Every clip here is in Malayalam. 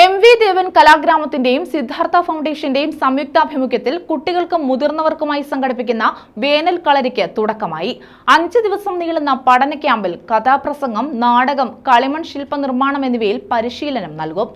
എം വി ദേവൻ കലാഗ്രാമത്തിന്റെയും സിദ്ധാർത്ഥ ഫൗണ്ടേഷന്റെയും സംയുക്താഭിമുഖ്യത്തിൽ കുട്ടികൾക്കും മുതിർന്നവർക്കുമായി സംഘടിപ്പിക്കുന്ന വേനൽ കളരിക്ക് തുടക്കമായി. അഞ്ച് ദിവസം നീളുന്ന പഠന ക്യാമ്പിൽ കഥാപ്രസംഗം നാടകം കളിമൺ ശില്പ നിർമ്മാണം എന്നിവയിൽ പരിശീലനം നൽകും.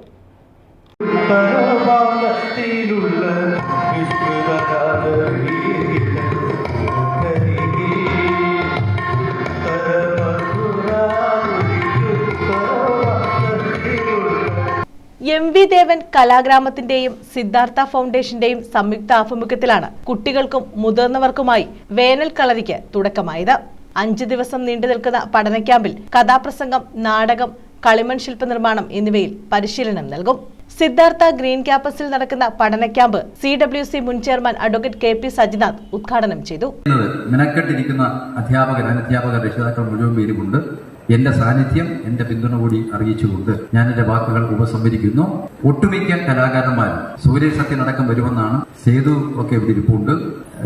എം വി ദേവൻ കലാഗ്രാമത്തിന്റെയും സിദ്ധാർത്ഥ ഫൗണ്ടേഷന്റെയും സംയുക്ത ആഭിമുഖ്യത്തിലാണ് കുട്ടികൾക്കും മുതിർന്നവർക്കുമായി വേനൽ കളരിക്ക് തുടക്കമായത്. അഞ്ചു ദിവസം നീണ്ടു നിൽക്കുന്ന പഠന ക്യാമ്പിൽ കഥാപ്രസംഗം നാടകം കളിമൺ ശില്പ നിർമ്മാണം എന്നിവയിൽ പരിശീലനം നൽകും. സിദ്ധാർത്ഥ ഗ്രീൻ ക്യാമ്പസിൽ നടക്കുന്ന പഠന ക്യാമ്പ് സി ഡബ്ല്യു സി മുൻ chairman advocate K P Sajinath ഉദ്ഘാടനം ചെയ്തു. രക്ഷിതാക്കൾ മുഴുവൻ എന്റെ സാന്നിധ്യം എന്റെ പിന്തുണ കൂടി അറിയിച്ചുകൊണ്ട് ഞാൻ എന്റെ വാക്കുകൾ ഉപസംഹരിക്കുന്നു. ഒട്ടുമിക്ക കലാകാരന്മാർ സൂര്യ സത്യനടക്കം വരുമെന്നാണ് സേതു ഒക്കെ ഇവിടെ ഇരിപ്പുണ്ട്.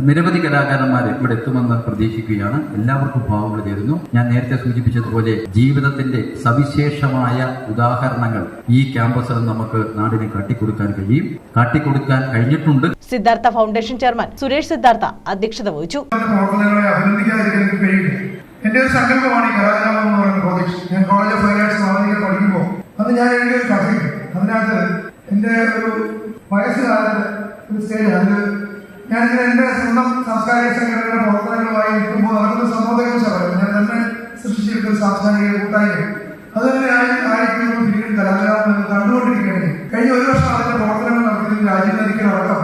നിരവധി കലാകാരന്മാർ ഇവിടെ എത്തുമെന്ന് പ്രതീക്ഷിക്കുകയാണ്. എല്ലാവർക്കും ഭാവങ്ങൾ തരുന്നു ഞാൻ നേരത്തെ സൂചിപ്പിച്ചതുപോലെ ജീവിതത്തിന്റെ സവിശേഷമായ ഉദാഹരണങ്ങൾ ഈ ക്യാമ്പസിൽ നമുക്ക് നാടിനെ കാട്ടിക്കൊടുക്കാൻ കഴിയും. കാട്ടിക്കൊടുക്കാൻ കഴിഞ്ഞിട്ടുണ്ട്. സിദ്ധാർത്ഥ ഫൗണ്ടേഷൻ ചെയർമാൻ സുരേഷ് സിദ്ധാർത്ഥ അധ്യക്ഷത വഹിച്ചു. എന്റെ ഒരു സങ്കല്പമാണ് ഈ പ്രോജക്ട് ഞാൻ കോളേജ് ഓഫ് ഫൈൻ ആർട്സ് പഠിക്കുമ്പോൾ അന്ന് ഞാൻ എഴുതിയ ഒരു കഥയുണ്ട് അതിനകത്ത് എന്റെ ഒരു വയസ്സുകാലത്ത് ഒരു സ്റ്റേജ് അതിൽ ഞാനിങ്ങനെ എന്റെ സ്വന്തം സാംസ്കാരിക സംഘടനയുടെ പ്രവർത്തനങ്ങളുമായി നിൽക്കുമ്പോൾ നടക്കുന്ന സംഭവത്തെക്കുറിച്ചാണ് പറയുന്നത്. ഞാൻ തന്നെ സൃഷ്ടിച്ചിരിക്കുന്ന സാംസ്കാരിക കൂട്ടായ്മ അത് തന്നെയാണ് ആയിരിക്കും പിന്നീട് കലാഗ്രാമം കണ്ടുകൊണ്ടിരിക്കുകയാണ്. കഴിഞ്ഞ ഒരു വർഷം അതിന്റെ പ്രവർത്തനങ്ങൾ നടത്തിയത് രാജ്യത്തിനടക്കം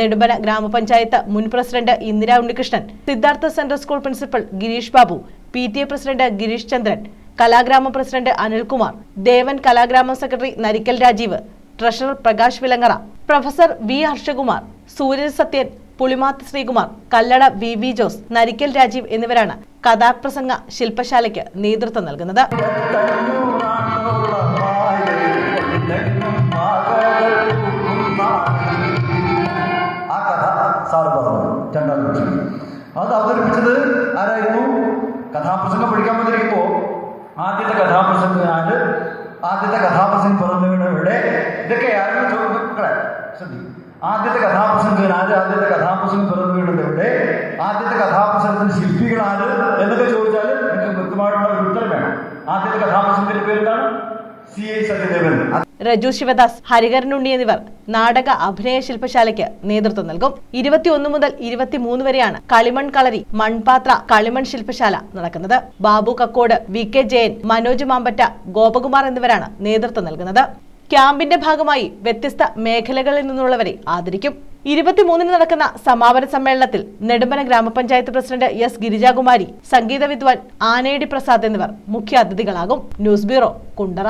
നെടുമ്പന ഗ്രാമപഞ്ചായത്ത് മുൻ president Indira Unnikrishnan Siddhartha central school principal Girish Babu P T A president Girish Chandran Kalagrama president Anilkumar Devan Kalagrama secretary Narikkal Rajeev treasurer Prakash Vilangara professor V Harshakumar Suryan Sathyan Pulimath Sreekumar Kallada V V Jose Narikkal Rajeev എന്നിവരാണ് കഥാപ്രസംഗ ശില്പശാലയ്ക്ക് നേതൃത്വം നൽകുന്നത്. അത് അവതരിപ്പിച്ചത് ആരായിരുന്നു? കഥാപ്രസംഗം പഠിക്കാൻ വന്നിരിക്കുമ്പോൾ മക്കളെ ശ്രദ്ധിക്കും ആര്? ആദ്യത്തെ കഥാപ്രസംഗം പിറന്നു വീണത് എവിടെ? ആദ്യത്തെ കഥാപ്രസംഗത്തിന് ശില്പികളാര് എന്നൊക്കെ ചോദിച്ചാൽ എനിക്ക് കൃത്യമായിട്ടുള്ള ഒരു ഉത്തരം വേണം. ആദ്യത്തെ കഥാപ്രസംഗത്തിന്റെ പേരെന്താണ്? സി. ഐ സത്യദേവൻ. രജു ശിവദാസ് ഹരിഹരനുണ്ണി എന്നിവർ നാടക അഭിനയ ശില്പശാലയ്ക്ക് നേതൃത്വം നൽകും. ഇരുപത്തിയൊന്ന് മുതൽ ഇരുപത്തിമൂന്ന് വരെയാണ് കളിമൺ കളരി മൺപാത്ര കളിമൺ ശില്പശാല നടക്കുന്നത്. ബാബു കക്കോട് വി. കെ. ജയൻ മനോജ് മാമ്പറ്റ ഗോപകുമാർ എന്നിവരാണ് നേതൃത്വം നൽകുന്നത്. ക്യാമ്പിന്റെ ഭാഗമായി വ്യത്യസ്ത മേഖലകളിൽ നിന്നുള്ളവരെ ആദരിക്കും. ഇരുപത്തിമൂന്നിന് നടക്കുന്ന സമാപന സമ്മേളനത്തിൽ നെടുമ്പന ഗ്രാമപഞ്ചായത്ത് പ്രസിഡന്റ് എസ് ഗിരിജാകുമാരി സംഗീത വിദ്വാൻ ആനയടി പ്രസാദ് എന്നിവർ മുഖ്യ അതിഥികളാകും ന്യൂസ് ബ്യൂറോ കുണ്ടറ.